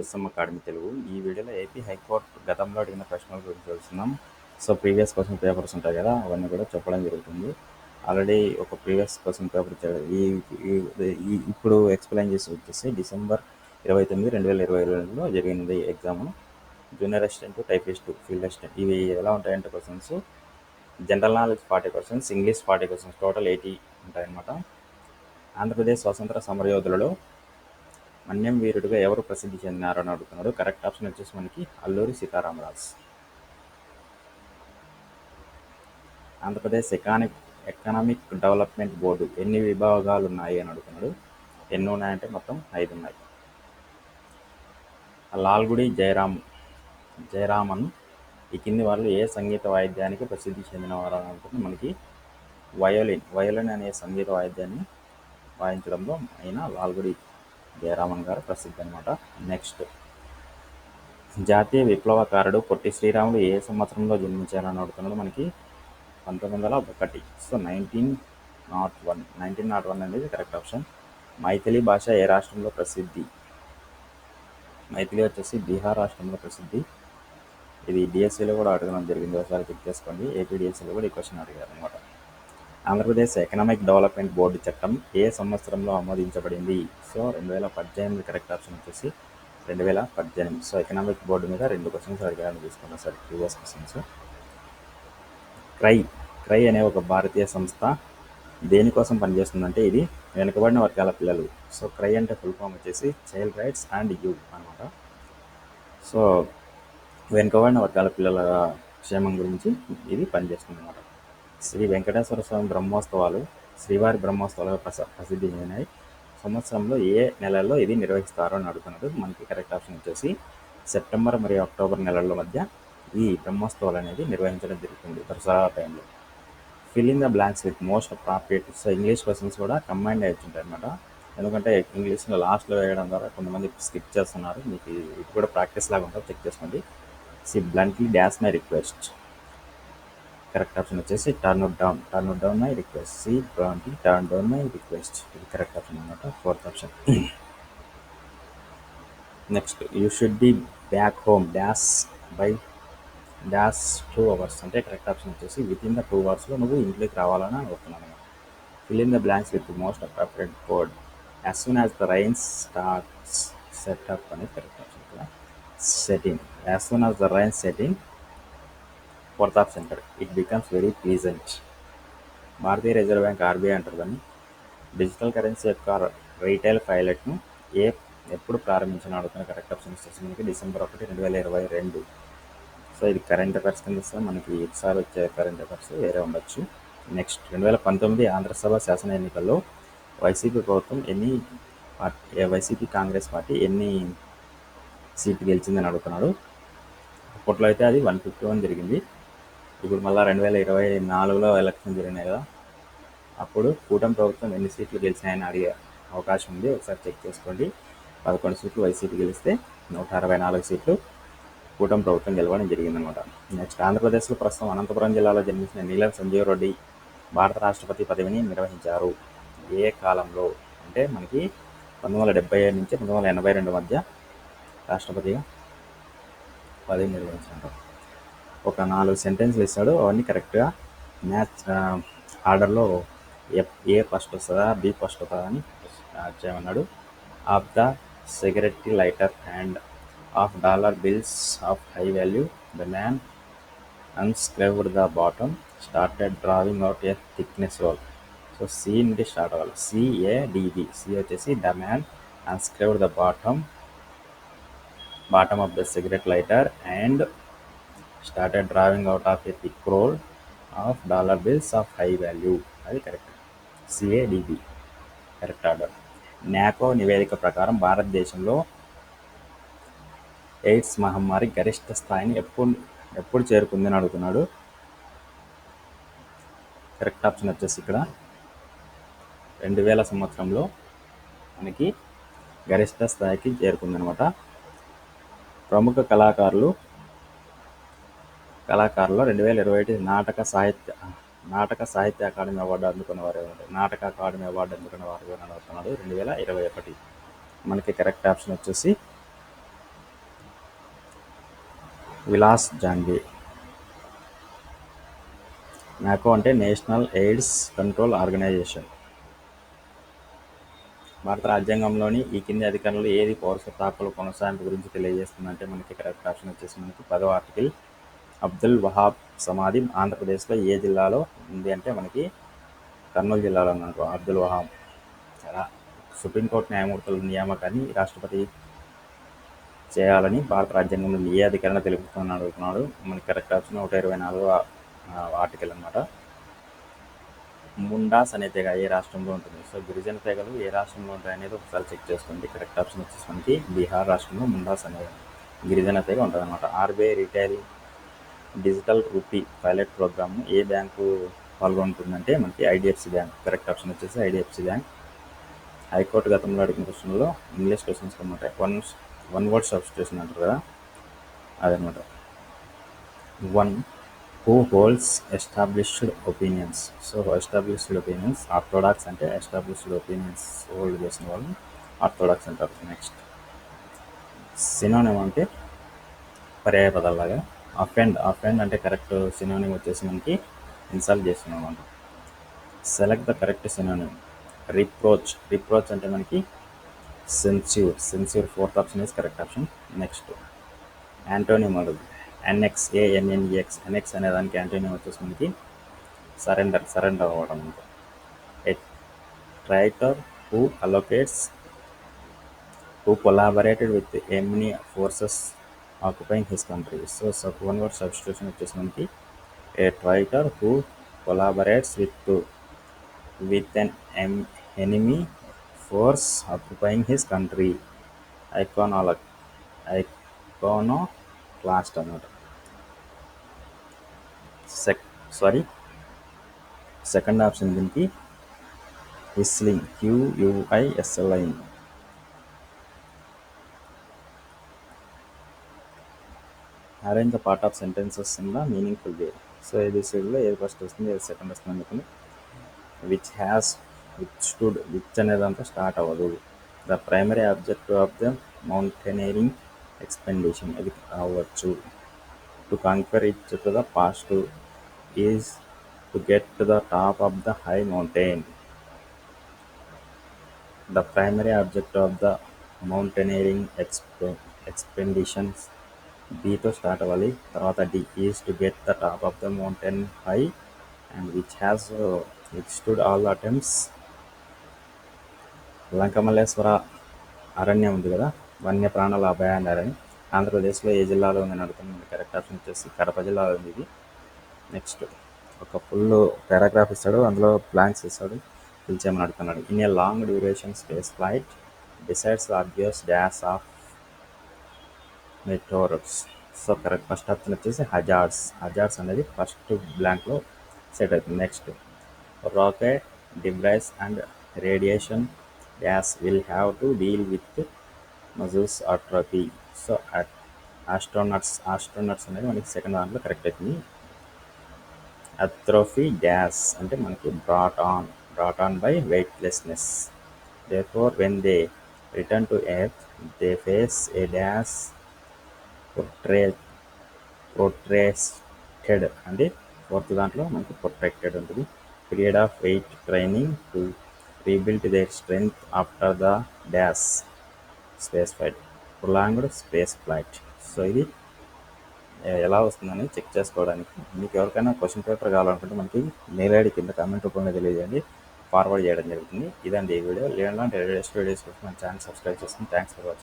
S M academy Telugu. ఈ వీడియోలో AP high court గతంలో అడిగిన ప్రశ్నల గురించి తెలుస్తున్నాం సో ప్రీవియస్ క్వశ్చన్ పేపర్స్ ఉంటాయి కదా అవన్నీ కూడా చెప్పడం జరుగుతుంది. ఆల్రెడీ ఒక ప్రీవియస్ క్వశ్చన్ పేపర్ ఈ ఇప్పుడు ఎక్స్ప్లెయిన్ చేసి వచ్చేసి డిసెంబర్ ఇరవై తొమ్మిది రెండు వేల ఇరవై రెండులో జరిగింది exam junior assistant typist field assistant ఇవి ఎలా ఉంటాయంటే questions general knowledge forty questions English forty questions total eighty ఉంటాయన్నమాట. ఆంధ్రప్రదేశ్ స్వతంత్ర సమరయోధులలో మన్యం వీరుడిగా ఎవరు ప్రసిద్ధి చెందినారు అని అడుగుతున్నాడు. కరెక్ట్ ఆప్షన్ వచ్చేసి మనకి Alluri Sitaramaraju. Andhra Pradesh economic economic development board ఎన్ని విభాగాలు ఉన్నాయి అని అడుగుతున్నాడు. ఎన్ని ఉన్నాయంటే మొత్తం ఐదు ఉన్నాయి. లాల్గుడి జయరామ్ జయరామన్ ఈ కింది వాళ్ళు ఏ సంగీత వాయిద్యానికి ప్రసిద్ధి చెందినవారు అని అనుకుంటే మనకి వయోలిన్ వయోలిన్ అనే సంగీత వాయిద్యాన్ని వాయించడంలో ఆయన లాల్గుడి జయరామన్ గారు ప్రసిద్ధి అనమాట నెక్స్ట్ జాతీయ విప్లవకారుడు పొట్టి శ్రీరాములు ఏ సంవత్సరంలో జన్మించారని అడుగుతున్నది మనకి పంతొమ్మిది వందల ఒకటి. So nineteen nought one nineteen nought one అనేది కరెక్ట్ ఆప్షన్ మైథిలి భాష ఏ రాష్ట్రంలో ప్రసిద్ధి? మైథిలి వచ్చేసి బీహార్ రాష్ట్రంలో ప్రసిద్ధి. ఇది డిఎస్సిలో కూడా అడగడం జరిగింది. ఒకసారి చెక్ చేసుకోండి. ఏపీ కూడా ఈ క్వశ్చన్ అడిగారు అనమాట ఆంధ్రప్రదేశ్ ఎకనామిక్ డెవలప్మెంట్ బోర్డు చట్టం ఏ సంవత్సరంలో ఆమోదించబడింది? సో రెండు వేల పద్దెనిమిది కరెక్ట్ ఆప్షన్ వచ్చేసి రెండు వేల పద్దెనిమిది. సో ఎకనామిక్ బోర్డు మీద రెండు క్వశ్చన్స్ అడిగారని తీసుకున్నాం sir previous questions CRY CRY అనే ఒక భారతీయ సంస్థ దేనికోసం పనిచేస్తుందంటే ఇది వెనుకబడిన వర్గాల పిల్లలు. సో క్రై అంటే ఫుల్ ఫామ్ వచ్చేసి చైల్డ్ రైట్స్ అండ్ యూ అనమాట సో వెనుకబడిన వర్గాల పిల్లల క్షేమం గురించి ఇది పనిచేస్తుంది అనమాట శ్రీ వెంకటేశ్వర స్వామి బ్రహ్మోత్సవాలు శ్రీవారి బ్రహ్మోత్సవాలు ప్రస ప్రసిద్ధి చెందినాయి సంవత్సరంలో ఏ నెలల్లో ఇది నిర్వహిస్తారో అని అడుగుతున్నది మనకి కరెక్ట్ ఆప్షన్ వచ్చేసి సెప్టెంబర్ మరియు అక్టోబర్ నెలల మధ్య ఈ బ్రహ్మోత్సవాలు అనేది నిర్వహించడం జరుగుతుంది దసరా టైంలో. Fill in the blanks with most appropriate. So English questions కూడా కంబైండ్ అయ్యి అనమాట ఎందుకంటే ఇంగ్లీష్లో లాస్ట్లో వేయడం ద్వారా కొంతమంది స్కిప్ చేస్తున్నారు. మీకు ఇది కూడా ప్రాక్టీస్ లాగా ఉంటుంది. చెక్ చేసుకోండి. C bluntly dash my request. Correct option వచ్చేసి turn down turn down my request C bluntly turn down my request ఇది కరెక్ట్ ఆప్షన్ అనమాట fourth option next you should be back home dash by dash two hours అంటే correct option వచ్చేసి with in the two అవర్స్లో నువ్వు ఇంట్లోకి రావాలని అనుకుంటున్నాను fill in the blanks with most appropriate code as soon as the rains starts setup అనేది correct option setting setting as soon as the rain setting fourth option it becomes very pleasant Bharatiya reserve bank RBI అంటారు దాన్ని. Digital currency యొక్క retail పైలట్ను ఏ ఎప్పుడు ప్రారంభించిన అడుగుతున్న correct option వచ్చేసి మనకి డిసెంబర్ ఒకటి రెండు వేల ఇరవై రెండు. సో ఇది కరెంట్ అఫైర్స్ కింద వస్తే మనకి ఒకసారి వచ్చే కరెంట్ అఫైర్స్ వేరే ఉండొచ్చు. నెక్స్ట్ రెండు వేల పంతొమ్మిది ఆంధ్రసభ శాసన ఎన్నికల్లో వైసీపీ ప్రభుత్వం ఎన్ని పార్టీ వైసీపీ కాంగ్రెస్ పార్టీ ఎన్ని సీట్లు గెలిచిందని అడుగుతున్నాడు. అప్పట్లో అయితే అది వన్ ఫిఫ్టీ వన్ జరిగింది. ఇప్పుడు మళ్ళీ రెండు వేల ఇరవై నాలుగులో ఎలక్షన్ జరిగినాయి కదా. అప్పుడు కూటమి ప్రభుత్వం ఎన్ని సీట్లు గెలిచినాయని అడిగే అవకాశం ఉంది. ఒకసారి చెక్ చేసుకోండి. పదకొండు సీట్లు వైసీపీ గెలిస్తే నూట అరవై నాలుగు సీట్లు కూటమి ప్రభుత్వం గెలవడం జరిగిందనమాట. నెక్స్ట్ ఆంధ్రప్రదేశ్లో ప్రస్తుతం అనంతపురం జిల్లాలో జన్మించిన నీలం సంజీవ్ రెడ్డి భారత రాష్ట్రపతి పదవిని నిర్వహించారు. ఏ కాలంలో? అంటే మనకి పంతొమ్మిది వందల డెబ్బై ఏడు నుంచి పంతొమ్మిది వందల ఎనభై రెండు మధ్య రాష్ట్రపతిగా పదవి నిర్వహించారు. ఒక నాలుగు సెంటెన్స్లు ఇస్తాడు అవన్నీ కరెక్ట్గా మ్యాచ్ ఆర్డర్లో ఏ ఏ ఫస్ట్ వస్తుందా బి ఫస్ట్ వస్తుందా అని చేయమన్నాడు. Of the cigarette lighter and of dollar bills of high value the man unscrewed the bottom started drawing out a thickness wall so C నుండి స్టార్ట్ అవ్వాలి. CADB C వచ్చేసి the man unscrewed the bottom bottom of the cigarette lighter and started drawing out of a thick roll of dollar bills of high value అది correct CADB correct order నాకో నివేదిక ప్రకారం భారతదేశంలో AIDS మహమ్మారి గరిష్ట స్థాయిని ఎప్పుడు ఎప్పుడు చేరుకుందని అడుగుతున్నాడు. కరెక్ట్ ఆప్షన్ వచ్చేసి ఇక్కడ. రెండు వేల సంవత్సరంలో మనకి గరిష్ట స్థాయికి చేరుకుందనమాట. ప్రముఖ కళాకారులు కళాకారులు రెండు వేల ఇరవై ఒకటి నాటక సాహిత్య నాటక సాహిత్య అకాడమీ అవార్డు అందుకున్న వారు ఎవరు నాటక అకాడమీ అవార్డు అందుకున్న వారు ఎవరు రెండు వేల ఇరవై ఒకటి. మనకి కరెక్ట్ ఆప్షన్ వచ్చేసి విలాస్ జాన్వి నాకో అంటే నేషనల్ ఎయిడ్స్ కంట్రోల్ ఆర్గనైజేషన్. భారత రాజ్యాంగంలోని ఈ కింది అధికారులు ఏది పౌరసత్వ హక్కుల కొనసాగింపు గురించి తెలియజేస్తుందంటే మనకి కరెక్ట్ ఆప్షన్ వచ్చేసి మనకి పదో ఆర్టికల్ అబ్దుల్ వహాబ్ సమాధి ఆంధ్రప్రదేశ్లో ఏ జిల్లాలో ఉంది అంటే మనకి కర్నూలు జిల్లాలో మనకు అబ్దుల్ వహాబ్. చాలా సుప్రీంకోర్టు న్యాయమూర్తుల నియామకాన్ని రాష్ట్రపతి చేయాలని భారత రాజ్యాంగంలో ఏ అధికారణ తెలుపుతున్నాడు అడుగుతున్నాడు మనకి కరెక్ట్ ఆప్షన్ నూట ఇరవై నాలుగు ఆర్టికల్ అనమాట ముండాస్ అనే తెగ ఏ రాష్ట్రంలో ఉంటుంది? సో గిరిజన తెగలు ఏ రాష్ట్రంలో ఉంటాయి అనేది ఒకసారి చెక్ చేసుకోండి. కరెక్ట్ ఆప్షన్ వచ్చేసి మనకి బీహార్ రాష్ట్రంలో ముండాస్ అనే గిరిజన తెగ ఉంటుంది అనమాట RBI retail digital rupee pilot program ఏ బ్యాంకు పాల్గొంటుందంటే మనకి ఐడిఎఫ్సి బ్యాంక్. కరెక్ట్ ఆప్షన్ వచ్చేసి ఐడిఎఫ్సి బ్యాంక్. హైకోర్టు గతంలో అడిగిన క్వశ్చన్లో ఇంగ్లీష్ క్వశ్చన్స్ అనమాట వన్ వన్ వర్డ్ సబ్స్టిట్యూషన్ అంటారు కదా అదనమాట. One who holds established opinions. So established opinions orthodox అంటే ఎస్టాబ్లిష్డ్ ఒపీనియన్స్ హోల్డ్ చేసిన వాళ్ళు ఆర్థోడాక్స్ అంటారు. నెక్స్ట్. సినోనిమ్ అంటే పర్యాయ పదాలాగా అఫెండ్ అఫెండ్ అంటే కరెక్ట్ సినోనిమ్ వచ్చేసి మనకి ఇన్సల్ట్ చేస్తున్నాం అనమాట. Select the correct synonym reproach reproach అంటే మనకి censure censure fourth option is correct option next antonym అడుగు. N X A N N E X NX అనే దానికి యాంటోనియం వచ్చేసి మనకి సరెండర్ సరెండర్ అవ్వడం అనమాట. A traitor who allocates who collaborated with enemy forces occupying his country so sub one word substitution వచ్చేసి మనకి a traitor who collaborates with with N M enemy force occupying his country ఐకానాలక్ iconoclast అనమాట సెక్ sorry second option దీనికి quisling Q U I S L I arrange the part of sentences in the meaningful way so ఏది సైడ్లో ఏది first వస్తుంది ఏది second వస్తుంది అనుకుని which has which stood which అనేదంతా start అవ్వదు the primary objective of the mountaineering expedition అది కావచ్చు to conquer it to the past is to get to the top of the high mountain the primary object of the mountaineering ఎక్స్పె expeditions బీతో start అవ్వాలి. తర్వాత D is to get the top of the mountain high and which has which all attempts Lankamalleswara అరణ్యం ఉంది కదా వన్య ప్రాణుల అభయారణ్యం ఆంధ్రప్రదేశ్లో ఏ జిల్లాలో ఉందని అడుగుతున్నాను కరెక్ట్ ఆప్షన్ వచ్చేసి కడప జిల్లాలో ఉంది ఇది. నెక్స్ట్ ఒక ఫుల్ పారాగ్రాఫ్ ఇస్తాడు అందులో ప్లాన్స్ ఇస్తాడు ఫిల్ అడుగుతున్నాడు. In a long duration space flight decides obvious dash of meteors so correct. First option వచ్చేసి హజార్స్. హజార్స్ అనేది ఫస్ట్ బ్లాంక్లో సెట్ అవుతుంది. Next rocket debris and radiation. Gas will have to deal with మజూస్ atrophy so astronauts astronauts అనేది మనకి second దాంట్లో correct అవుతుంది. అథ్రోఫీ gas అంటే మనకి brought on brought on by weightlessness. They for when they return to earth they face a dash ప్రొట్రే protracted అంటే fourth దాంట్లో మనకి protected ఉంటుంది period of weight training to rebuild their strength after the dash space flight prolonged space flight so ఇది ఎలా వస్తుందని check చేసుకోవడానికి మీకు ఎవరికైనా క్వశ్చన్ పేపర్ కావాలనుకుంటే మనకి మెయిల్ ఐడి కింద కామెంట్ రూపంలో తెలియజేయండి ఫార్వర్డ్ చేయడం జరుగుతుంది ఇదండి ఈ వీడియో లేదంటే వీడియోస్ కోసం మన ఛానల్ సబ్స్క్రైబ్ చేసుకుని థ్యాంక్స్ ఫర్ వాచింగ్